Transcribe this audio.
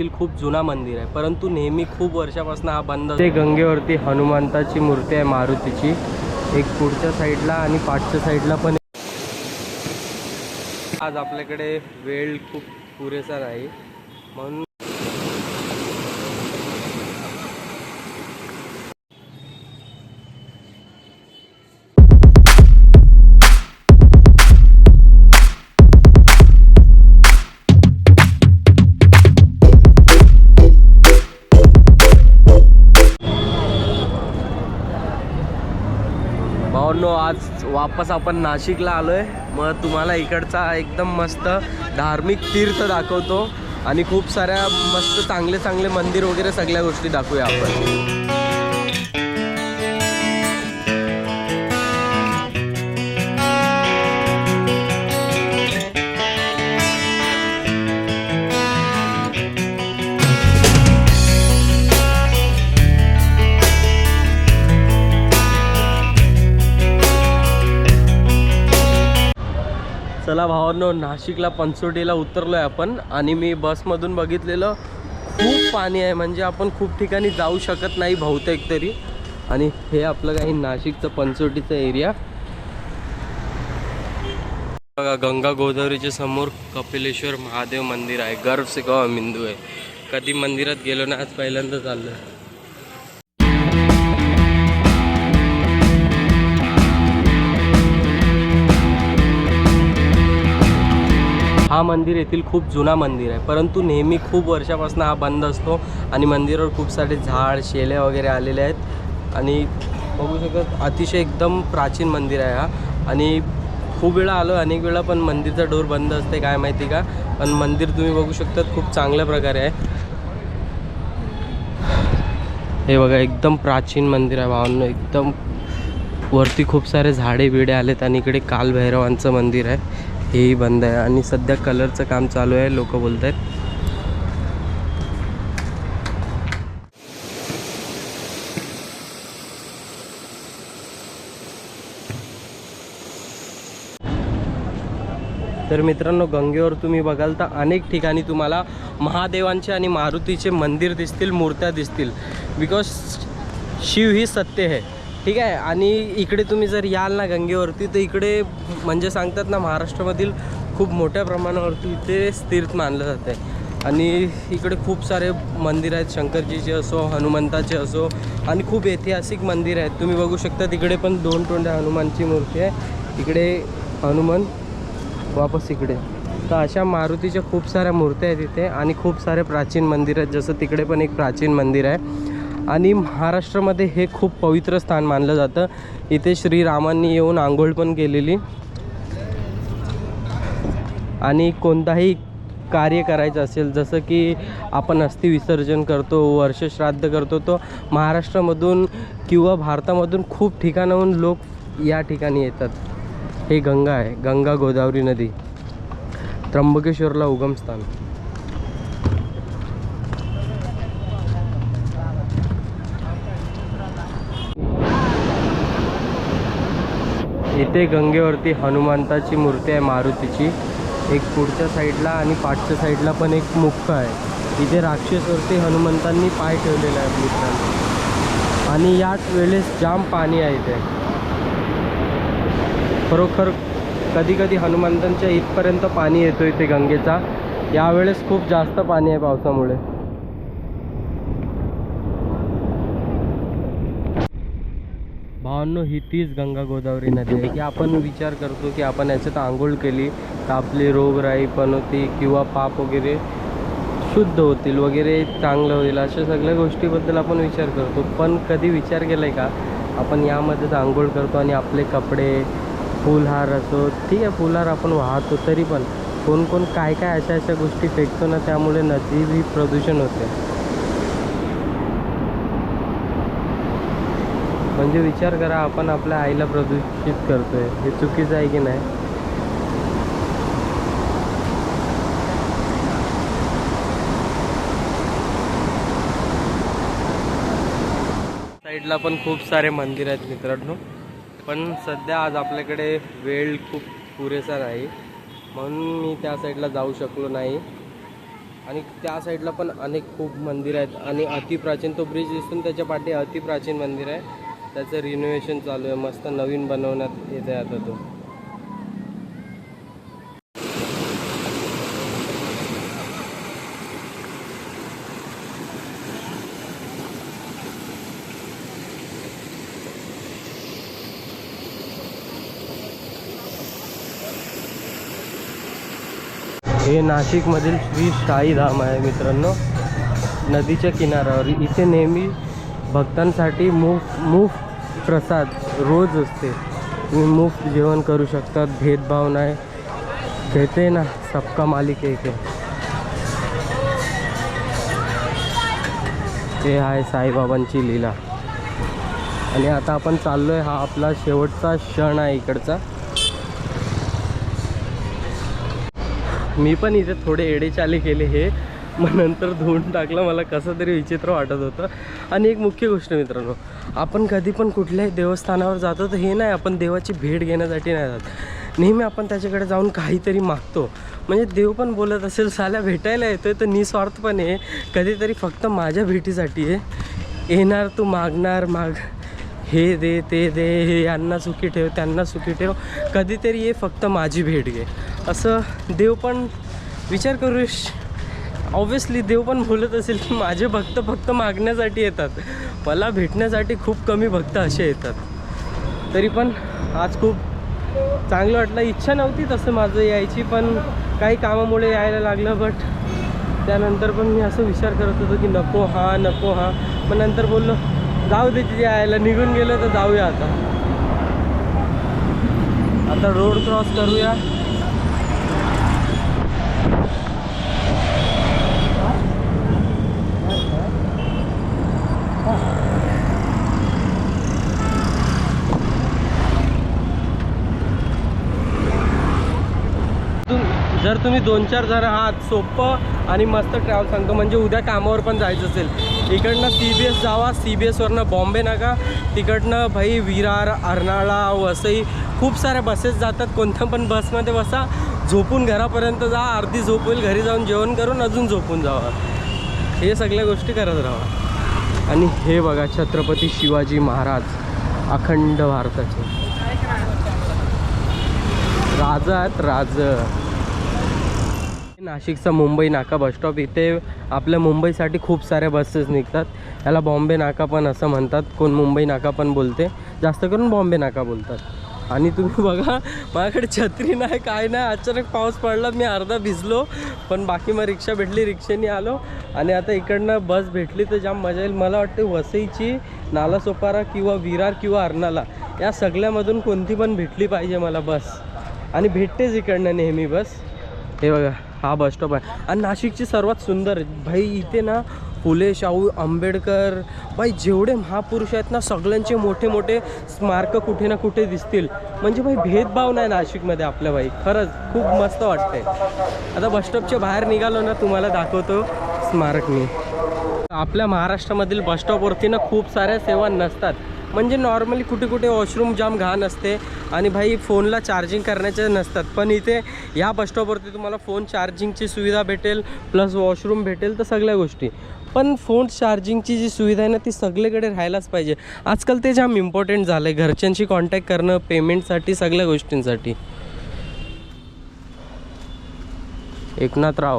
येथील खूप जुना मंदिर आहे. परंतु नेहमी खूप वर्षापासून हा बंद ते गंगेवरती हनुमंताची मूर्ती आहे मारुतीची. एक पुढच्या साईडला आणि पाठच्या साईडला पण आज आपल्याकडे वेळ खूप पुरेसा नाही म्हणून भावांनो आज वापस आपण नाशिकला आलोय. मग तुम्हाला इकडचा एकदम मस्त धार्मिक तीर्थ दाखवतो. आणि खूप साऱ्या मस्त चांगले चांगले मंदिर वगैरे सगळ्या गोष्टी दाखवूया आपण. चला भावांनो नाशिकला पंचवटीला उतरलो आहे आपण आणि मी बसमधून बघितलेलं खूप पाणी आहे. म्हणजे आपण खूप ठिकाणी जाऊ शकत नाही बहुतेक तरी. आणि हे आपलं काही नाशिकचं पंचवटीचं एरिया बघा गंगा गोदावरीच्या समोर कपिलेश्वर महादेव मंदिर आहे. गर्व सिगाव बिंदू आहे. कधी मंदिरात गेलो ना आज पहिल्यांदा चाललं हा मंदिर येथील खूप जुना मंदिर आहे. परंतु नेहमी खूप वर्षापासून हा बंद असतो आणि मंदिरावर खूप सारे झाड शेले वगैरे आलेले आहेत. आणि बघू शकत अतिशय एकदम प्राचीन मंदिर आहे हा. आणि खूप वेळा आलो अनेक वेळा पण मंदिरचा डोर बंद असते काय माहिती का? पण मंदिर तुम्ही बघू शकतात खूप चांगल्या प्रकारे आहे. हे बघा एकदम प्राचीन मंदिर आहे भावांनो. एकदम वरती खूप सारे झाडे बिडे आलेत आणि इकडे कालभैरवांचं मंदिर आहे. हेही बंद आहे आणि सध्या कलरचं काम चालू आहे लोक बोलत आहेत तर मित्रांनो गंगेवर तुम्ही बघाल तर अनेक ठिकाणी तुम्हाला महादेवांचे आणि मारुतीचे मंदिर दिसतील मूर्त्या दिसतील. बिकॉज शिव ही सत्य आहे. ठीक आहे आणि इकडे तुम्ही जर याल ना गंगेवरती तर इकडे म्हणजे सांगतात ना महाराष्ट्रामधील खूप मोठ्या प्रमाणावरती इथे तीर्थ मानलं जातं आहे आणि इकडे खूप सारे मंदिर आहेत शंकरजीचे असो हनुमंताचे असो आणि खूप ऐतिहासिक मंदिर आहेत. तुम्ही बघू शकता तिकडे पण दोन तोंड्या हनुमानची मूर्ती आहे. इकडे हनुमान वापस इकडे. तर अशा मारुतीच्या खूप साऱ्या मूर्त्या आहेत इथे आणि खूप सारे प्राचीन मंदिर आहेत. जसं तिकडे पण एक प्राचीन मंदिर आहे. आणि महाराष्ट्रामध्ये हे खूप पवित्र स्थान मानलं जातं. इथे श्रीरामांनी येऊन आंघोळ पण केलेली. आणि कोणताही कार्य करायचं असेल जसं की आपण अस्थि विसर्जन करतो वर्षश्राद्ध करतो तो महाराष्ट्रामधून किंवा भारतामधून खूप ठिकाणाहून लोक या ठिकाणी येतात. हे गंगा आहे गंगा गोदावरी नदी. त्र्यंबकेश्वरला उगमस्थान इथे गंगेवरती हनुमंताची मूर्ती आहे मारुतीची. एक पुढच्या साईडला आणि पाठच्या साईडला पण एक मुख आहे. इथे राक्षसवरती हनुमंतांनी पाय ठेवलेला आहे मित्रांनो. आणि याच वेळेस जाम पाणी आहे इथे. खरोखर कधी कधी हनुमंतांच्या इथपर्यंत पाणी येतो इथे गंगेचा. यावेळेस खूप जास्त पाणी आहे पावसामुळे. भावांनो ही तीच गंगा गोदावरी नदी आहे की आपण विचार करतो की आपण याच्यात आंघोळ केली तर आपली रोगराई पण होती किंवा पाप वगैरे शुद्ध होतील वगैरे चांगलं होईल अशा सगळ्या गोष्टीबद्दल आपण विचार करतो. पण कधी विचार केला आहे का? आपण यामध्येच आंघोळ करतो आणि आपले कपडे फुलहार असो ठीक आहे फुलहार आपण वाहतो तरी पण कोण कोण काय काय अशा अशा गोष्टी फेकतो ना त्यामुळे नदी बी प्रदूषण होते. म्हणजे विचार करा आपण आपल्या आईला प्रदूषित करतोय. हे चुकीचं आहे की नाही? साईडला पण खूप सारे मंदिर आहेत मित्रांनो. पण सध्या आज आपल्याकडे वेळ खूप पुरेसा नाही. म्हणून मी त्या साईडला जाऊ शकलो नाही. आणि त्या साईडला पण अनेक खूप मंदिर आहेत. आणि अतिप्राचीन तो ब्रिज दिसून त्याच्या पाठी अतिप्राचीन मंदिर आहे. त्याचं रिनोव्हेशन चालू आहे. मस्त नवीन बनवण्यात येत आहे आता तो. हे नाशिकमधील श्री साई धाम आहे मित्रांनो. नदीच्या किनाऱ्यावर. इथे नेहमी भक्तांसाठी मुफ मुफ्त प्रसाद रोज असते. तुम्ही मुफ्त जेवण करू शकतात भेदभाव नाही. घेते ना सबका मालिक एक आहे. आहे साईबाबांची लीला. आणि आता आपण चाललो आहे हा आपला शेवटचा क्षण आहे इकडचा. मी पण इथे थोडे एडेचाले केले हे. मग नंतर धुवून टाकलं मला कसं तरी विचित्र वाटत होतं. आणि एक मुख्य गोष्ट मित्रांनो आपण कधी पण कुठल्याही देवस्थानावर जातो तर हे नाही आपण देवाची भेट घेण्यासाठी नाही जात. नेहमी आपण त्याच्याकडे जाऊन काहीतरी मागतो. म्हणजे देव पण बोलत असेल साल्या भेटायला येतोय तर निस्वार्थपणे कधीतरी फक्त माझ्या भेटीसाठी आहे येणार तू मागणार माग. हे दे ते दे हे यांना सुखी ठेव त्यांना सुखी ठेव. कधीतरी ये फक्त माझी भेट घे. असं देव पण विचार करू ऑब्व्हियसली देव पण बोलत असेल की माझे भक्त फक्त मागण्यासाठी येतात. मला भेटण्यासाठी खूप कमी भक्त असे येतात. तरी पण आज खूप चांगलं वाटलं. इच्छा नव्हती तसं माझं यायची पण काही कामामुळे यायला लागलं. बट त्यानंतर पण मी असं विचार करत होतो की नको हा नको हा. मग नंतर बोललो जाऊ दे तिथे यायला. निघून गेलं तर जाऊया आता. आता रोड क्रॉस करूया तुम- जर तुम्ही दोन चार जण आहात सोपं आणि मस्त ट्रॅव्हल सांगतो. म्हणजे उद्या कामावर पण जायचं असेल. इकडनं सी बी एस जावा. सी बी एसवरनं बॉम्बे नका. तिकडनं भाई विरार अर्नाळा वसई. खूप साऱ्या बसेस जातात. कोणत्या पण बसमध्ये बसा. झोपून घरापर्यंत जा. अर्धी झोप होईल. घरी जाऊन जेवण करून अजून झोपून जावा. हे सगळ्या गोष्टी करत राहा. आणि हे बघा छत्रपती शिवाजी महाराज. अखंड भारताचे. राजा आहेत राज. नाशिकचा मुंबई नाका बसस्टॉप इथे आपल्या मुंबईसाठी खूप साऱ्या बसेस निघतात. याला बॉम्बे नाका पण असं म्हणतात. कोण मुंबई नाका पण बोलते. जास्त करून बॉम्बे नाका बोलतात. आणि तुम्ही बघा माझ्याकडे छत्री नाही काय नाही. अचानक पाऊस पडला मी अर्धा भिजलो. पण बाकी मग रिक्षा भेटली रिक्षेने आलो. आणि आता इकडनं बस भेटली तर जाम मजा येईल. मला वाटते वसईची नालासोपारा किंवा विरार किंवा अर्नाला या सगळ्यामधून कोणती पण भेटली पाहिजे मला बस. आणि भेटतेच इकडनं नेहमी बस. हे बघा. हा बस स्टॉप आहे. आणि नाशिकची सर्वात सुंदर भाई इथे ना फुले शाहू आंबेडकर भाई जेवढे महापुरुष आहेत ना सगळ्यांचे मोठे मोठे स्मारक कुठे ना कुठे दिसतील. म्हणजे भाई भेदभाव नाही नाशिकमध्ये आपल्या भाई. खरंच खूप मस्त वाटते आता बसस्टॉपच्या बाहेर निघालो ना तुम्हाला दाखवतो स्मारक मी. आपल्या महाराष्ट्रामधील बसस्टॉपवरती ना खूप साऱ्या सेवा नसतात. म्हणजे नॉर्मली कुठे कुठे वॉशरूम जाम घाण असते आणि भाई फोनला चार्जिंग करण्याचे नसतात. पण इथे या बस स्टॉपवरती तुम्हाला फोन चार्जिंगची सुविधा भेटेल प्लस वॉशरूम भेटेल तर सगळ्या गोष्टी. पण फोन चार्जिंगची जी सुविधा आहे ना ती सगळीकडे राहायलाच पाहिजे. आजकाल ते जाम इम्पॉर्टंट झालं आहे घरच्यांशी कॉन्टॅक्ट करणं पेमेंटसाठी सगळ्या गोष्टींसाठी. एकनाथ राव